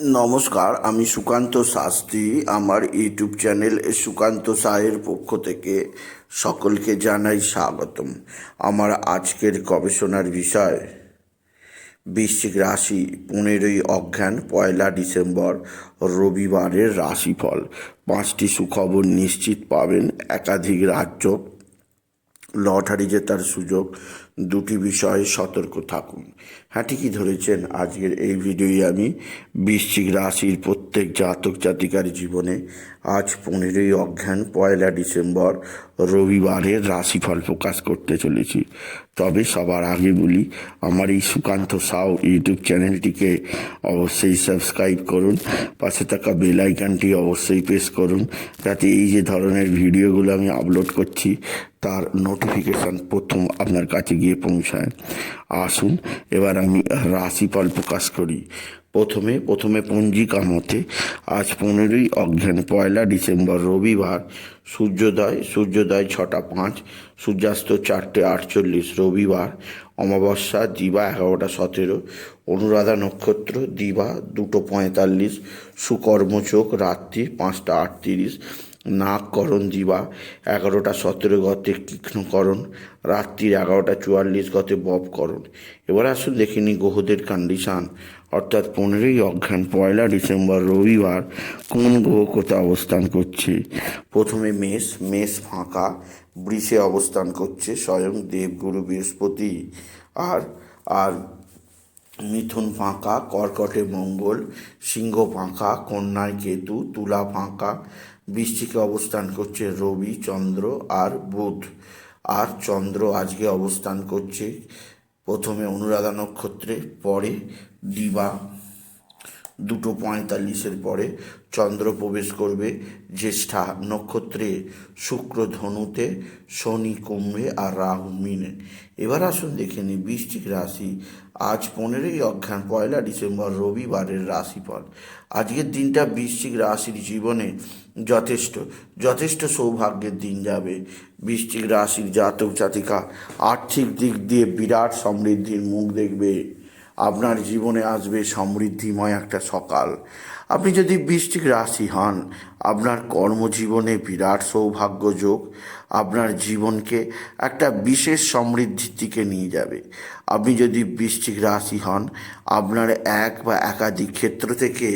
নমস্কার, আমি সুকান্ত শাস্ত্রী। আমার ইউটিউব চ্যানেল সুকান্ত সায়ের পক্ষ থেকে সকলকে জানাই স্বাগতম। আমার আজকের গবেষণার বিষয়, বৃশ্চিক রাশি পনেরোই অজ্ঞান, পয়লা ডিসেম্বর, রবিবারের রাশিফল। পাঁচটি সুখবর নিশ্চিত পাবেন। একাধিক রাজ্য, লটারি জেতার সুযোগ দুটি বিষয়ে সতর্ক থাকুন। হ্যাঁ ঠিকই ধরেছেন, আজকের এই ভিডিওই আমি বৃশ্চিক রাশির প্রত্যেক জাতক জাতিকার জীবনে আজ পনেরোই অজ্ঞান পয়লা ডিসেম্বর, রবিবারের রাশিফল প্রকাশ করতে চলেছি। তবে সবার আগে বলি, আমার এই সুকান্ত সাউ ইউটিউব চ্যানেলটিকে অবশ্যই সাবস্ক্রাইব করুন, পাশে থাকা বেল অবশ্যই প্রেস করুন, যাতে এই যে ধরনের ভিডিওগুলো আমি আপলোড করছি, তার নোটিফিকেশান প্রথম আপনার কাছে গিয়ে পৌঁছায়। আসুন, এবার আমি রাশিফল প্রকাশ করি। প্রথমে প্রথমে পঞ্জিকা মতে, আজ পনেরোই অজ্ঞান পয়লা ডিসেম্বর, রবিবার, সূর্যোদয় সূর্যোদয় ছটা পাঁচ, সূর্যাস্ত চারটে আটচল্লিশ, রবিবার, অমাবস্যা, দিবা এগারোটা সতেরো, অনুরাধা নক্ষত্র, দিবা দুটো পঁয়তাল্লিশ, সুকর্মচোখ, রাত্রি পাঁচটা আটত্রিশ নাগকরণ দিবা এগারোটা সতেরো গতে তীক্ষ্ণকরণ রাত্রির এগারোটা চুয়াল্লিশ গতে ববকরণ এবার আসুন দেখে নিই গ্রহদের কন্ডিশান অর্থাৎ পনেরোই অজ্ঞান পয়লা ডিসেম্বর, রবিবার কোন গ্রহ কোথায় অবস্থান করছে? প্রথমে মেষ মেষ ফাঁকা, বৃষে অবস্থান করছে স্বয়ং দেবগুরু বৃহস্পতি। আর আর মিথুন ফাঁকা, কর্কটে মঙ্গল, সিংহ ফাঁকা, কন্যায় কেতু, তুলা ফাঁকা বৃশ্চিকে অবস্থান করছে রবি, চন্দ্র আর বুধ। আর চন্দ্র আজকে অবস্থান করছে প্রথমে অনুরাধা নক্ষত্রে, পরে দিবা দুটো পঁয়তাল্লিশের পরে চন্দ্র প্রবেশ করবে জ্যেষ্ঠা নক্ষত্রে শুক্র ধনুতে, শনি কুম্ভে আর রাহু মিনে। এবার আসুন দেখে নিই বৃষ্টিক রাশি। আজ পনেরোই অজ্ঞান পয়লা ডিসেম্বর, রবিবারের রাশিফল। আজকের দিনটা বৃশ্চিক রাশির জীবনে যথেষ্ট যথেষ্ট সৌভাগ্যের দিন যাবে। বৃশ্চিক রাশির জাতক জাতিকা আর্থিক দিক দিয়ে বিরাট সমৃদ্ধির মুখ দেখবে। আপনার জীবনে আসবে সমৃদ্ধিময় একটা সকাল। আপনি যদি বৃষ্টিক রাশি হন, আপনার কর্মজীবনে বিরাট সৌভাগ্য যোগ আপনার জীবনকে একটা বিশেষ সমৃদ্ধির দিকে নিয়ে যাবে। আপনি যদি বৃশ্চিক রাশি হন, আপনার এক বা একাধিক ক্ষেত্র থেকে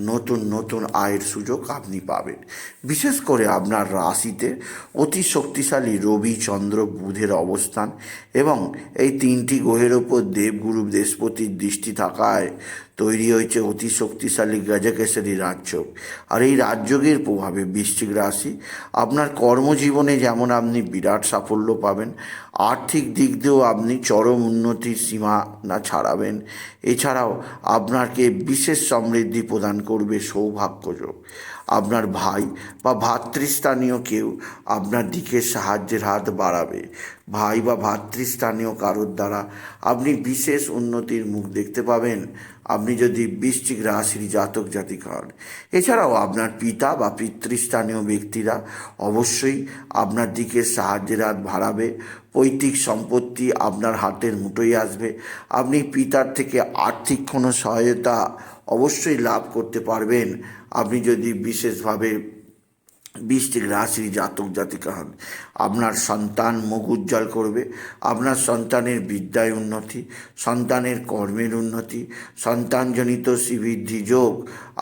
নতুন নতুন আয়ের সুযোগ আপনি পাবেন। বিশেষ করে আপনার রাশিতে অতি শক্তিশালী রবি, চন্দ্র, বুধের অবস্থান এবং এই তিনটি গ্রহের ওপর দেবগুরু, বৃহস্পতির দৃষ্টি থাকায় তৈরি হয়েছে অতি শক্তিশালী গজকেশরী রাজযোগ। আর এই রাজযোগের প্রভাবে বৃশ্চিক রাশি আপনার কর্মজীবনে যেমন আপনি বিরাট সাফল্য পাবেন, আর্থিক দিক দিয়েও আপনি চরম উন্নতির সীমা না ছাড়াবেন। এছাড়াও আপনাকে বিশেষ সমৃদ্ধি প্রদান করবে সৌভাগ্যযোগ। আপনার ভাই বা ভাতৃস্থানীয় কেউ আপনার দিকে সাহায্যের হাত বাড়াবে। ভাই বা ভাতৃস্থানীয় কারোর দ্বারা আপনি বিশেষ উন্নতির মুখ দেখতে পাবেন। আপনি যদি বৃশ্চিক রাশির জাতক জাতিক হন এছাড়াও আপনার পিতা বা পিতৃস্থানীয় ব্যক্তিরা অবশ্যই আপনার দিকে সাহায্যের হাত বাড়াবে। পৈতৃক সম্পত্তি আপনার হাতের মুঠোই আসবে। আপনি পিতার থেকে আর্থিক কোনো সহায়তা অবশ্যই লাভ করতে পারবেন। আপনি যদি বিশেষভাবে বৃষ্টির রাশির জাতক জাতিকা হন। আপনার সন্তান মুখ উজ্জ্বল করবে, আপনার সন্তানের বিদ্যায় উন্নতি, সন্তানের কর্মের উন্নতি, সন্তানজনিত শ্রীবৃদ্ধি যোগ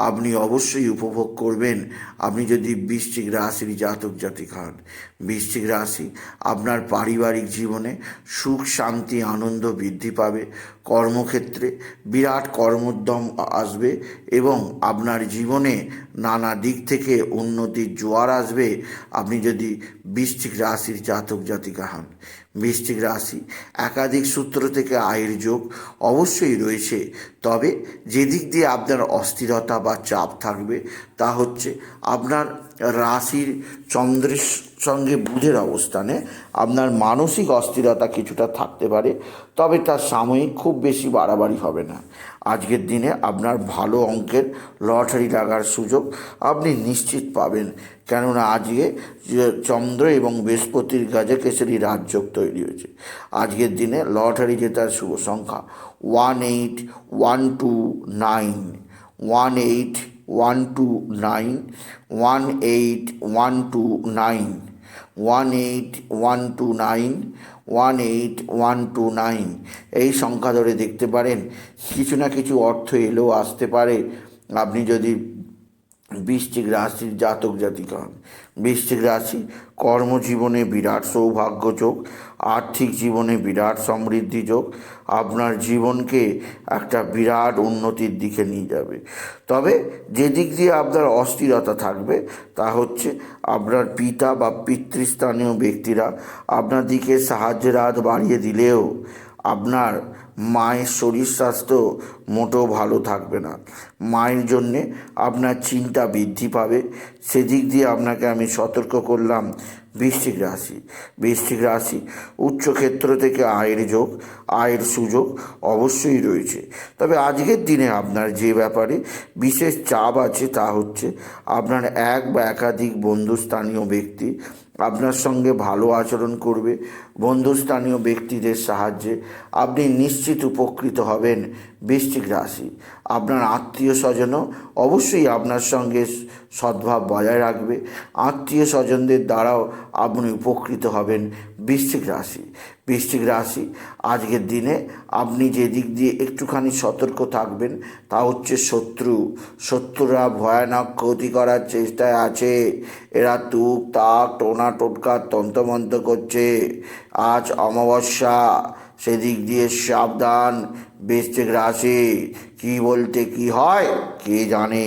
আপনি অবশ্যই উপভোগ করবেন। আপনি যদি বৃষ্টিক রাশির জাতক জাতিকা হন বৃশ্চিক রাশি আপনার পারিবারিক জীবনে সুখ, শান্তি, আনন্দ বৃদ্ধি পাবে। কর্মক্ষেত্রে বিরাট কর্মোদ্যম আসবে এবং আপনার জীবনে নানা দিক থেকে উন্নতির জোয়ার আসবে আপনি যদি বৃশ্চিক রাশির জাতক জাতিকা হন। বৃশ্চিক রাশি। একাধিক সূত্র থেকে আয়ের যোগ অবশ্যই রয়েছে। তবে যেদিক দিয়ে আপনার অস্থিরতা বা চাপ থাকবে, তা হচ্ছে আপনার রাশির চন্দ্রের সঙ্গে বুধের অবস্থানে আপনার মানসিক অস্থিরতা কিছুটা থাকতে পারে, তবে তার সাময়িক খুব বেশি বাড়াবাড়ি হবে না। আজকের দিনে আপনার ভালো অঙ্কের লটারি লাগার সুযোগ আপনি নিশ্চিত পাবেন। কেননা আজকে চন্দ্র এবং বৃহস্পতির গাজকেশরী রাজযোগ তৈরি হয়েছে। আজকের দিনে লটারি জেতার শুভ সংখ্যা one eight, one two nine, one eight, one two nine, one eight, one two nine, one eight, one two nine, one eight, one two nine. এই সংখ্যা ধরে দেখতে পারেন, কিছু না কিছু অর্থ এলেও আসতে পারে। আপনি যদি বৃশ্চিক রাশির জাতক জাতিকা বৃশ্চিক রাশি, কর্মজীবনে বিরাট সৌভাগ্য যোগ, আর্থিক জীবনে বিরাট সমৃদ্ধি যোগ, আপনার জীবনকে একটা বিরাট উন্নতির দিকে নিয়ে যাবে। তবে যে দিক দিয়ে আপনার অস্থিরতা থাকবে, তা হচ্ছে আপনার পিতা বা পিতৃস্থানীয় ব্যক্তিরা আপনার দিকে সাহায্যের হাত বাড়িয়ে দিলেও আপনার মায়ের শরীর স্বাস্থ্য মোটেও ভালো থাকবে না। মায়ের জন্যে আপনার চিন্তা বৃদ্ধি পাবে। সেদিক দিয়ে আপনাকে আমি সতর্ক করলাম বৃশ্চিক রাশি। বৃশ্চিক রাশি উচ্চক্ষেত্র থেকে আয়ের যোগ, আয়ের সুযোগ অবশ্যই রয়েছে। তবে আজকের দিনে আপনার যে ব্যাপারে বিশেষ চাপ আছে তা হচ্ছে আপনার এক বা একাধিক বন্ধুস্থানীয় ব্যক্তি আপনার সঙ্গে ভালো আচরণ করবে, বন্ধুস্থানীয় ব্যক্তিদের সাহায্যে আপনি নিশ্চিত উপকৃত হবেন বৃশ্চিক রাশি। আপনার আত্মীয় স্বজনও অবশ্যই আপনার সঙ্গে সদ্ভাব বজায় রাখবে। আত্মীয় স্বজনদের দ্বারাও আপনি উপকৃত হবেন বৃশ্চিক রাশি। বৃশ্চিক রাশি। আজকের দিনে আপনি যে দিক দিয়ে একটুখানি সতর্ক থাকবেন, তা হচ্ছে শত্রু। শত্রুরা ভয়ানক ক্ষতি করার চেষ্টায় আছে। এরা তুক, তাক, টোনা, টোটকা, তন্ত্রমন্ত্র করছে। আজ অমাবস্যা, সেদিক দিয়ে সাবধান বৃশ্চিক রাশি। কি বলতে কি হয়, কে জানে?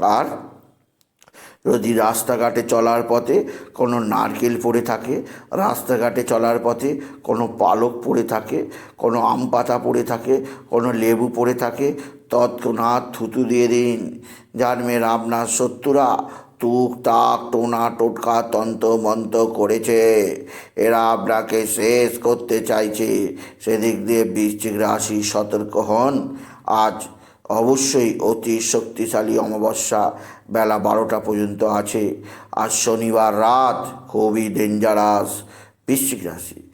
আর যদি রাস্তাঘাটে চলার পথে কোনো নারকেল পড়ে থাকে, রাস্তাঘাটে চলার পথে কোনো পালক পড়ে থাকে, কোনো আম পাতা পড়ে থাকে, কোনো লেবু পড়ে থাকে, তৎক্ষণাৎ থুতু দিয়ে দিন। জানবেন আপনার শত্রুরা তুক তাক টোনা টোটকা তন্ত্র মন্ত্র করেছে। এরা আপনাকে শেষ করতে চাইছে। সেদিক দিয়ে বৃশ্চিক রাশি সতর্ক হন। আজ অবশ্যই অতি শক্তিশালী অমাবস্যা বেলা বারোটা পর্যন্ত আছে। আর শনিবার রাত খুবই ডেঞ্জারাস বৃশ্চিক রাশি।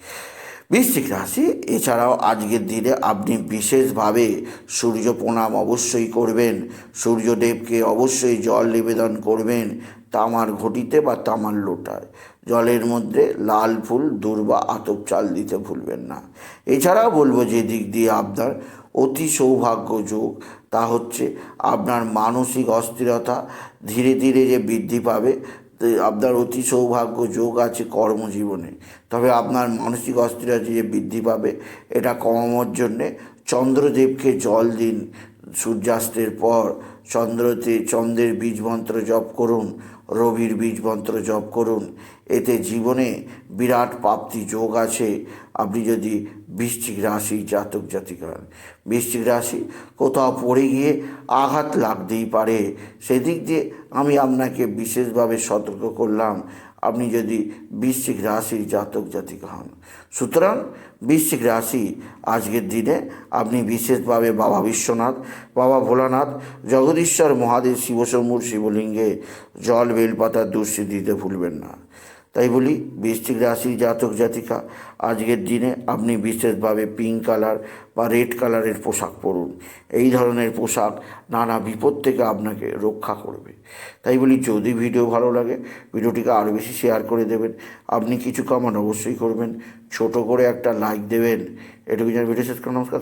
বৃশ্চিক রাশি, এছাড়াও আজকের দিনে আপনি বিশেষভাবে সূর্য প্রণাম অবশ্যই করবেন, সূর্যদেবকে অবশ্যই জল নিবেদন করবেন, তামার ঘটিতে বা তামার লোটায়। জলের মধ্যে লাল ফুল, দূর্বা, আতপ চাল দিতে ভুলবেন না। এছাড়াও বলব যে দিক দিয়ে আপনার অতি সৌভাগ্য যোগ তা হচ্ছে আপনার মানসিক অস্থিরতা ধীরে ধীরে যে বৃদ্ধি পাবে আপনার অতি সৌভাগ্য যোগ আছে কর্মজীবনে। তবে আপনার মানসিক অস্থিরতা যে বৃদ্ধি পাবে, এটা কমানোর জন্যে চন্দ্রদেবকে জল দিন সূর্যাস্তের পর। চন্দ্রতে চন্দ্রের বীজ মন্ত্র জপ করুন, রবির বীজ মন্ত্র জপ করুন। এতে জীবনে বিরাট প্রাপ্তি যোগ আছে। আপনি যদি বৃশ্চিক রাশি জাতক জাতিকা হন। বৃশ্চিক রাশি কোথাও পড়ে গিয়ে আঘাত লাগতেই পারে। সেদিক দিয়ে আমি আপনাকে বিশেষভাবে সতর্ক করলাম, আপনি যদি বৃশ্চিক রাশির জাতক জাতিকা হন। সুতরাং বৃশ্চিক রাশি আজকের দিনে আপনি বিশেষভাবে বাবা বিশ্বনাথ, বাবা ভোলানাথ, জগদীশ্বর মহাদেব শিবশম্ভুর শিবলিঙ্গে জল বেলপাতার দুষ্টি দিতে ভুলবেন না। তাই বলি, বৃশ্চিক রাশির জাতক, জাতিকা, আজকের দিনে আপনি বিশেষভাবে পিঙ্ক কালার বা রেড কালারের পোশাক পরুন। এই ধরনের পোশাক নানা বিপদ থেকে আপনাকে রক্ষা করবে। তাই বলি, যদি ভিডিও ভালো লাগে, ভিডিওটিকে আরও বেশি শেয়ার করে দেবেন। আপনি কিছু কমান অবশ্যই করবেন। ছোট করে একটা লাইক দেবেন। এটুকু যেন ভিডিও শেষ করে নমস্কার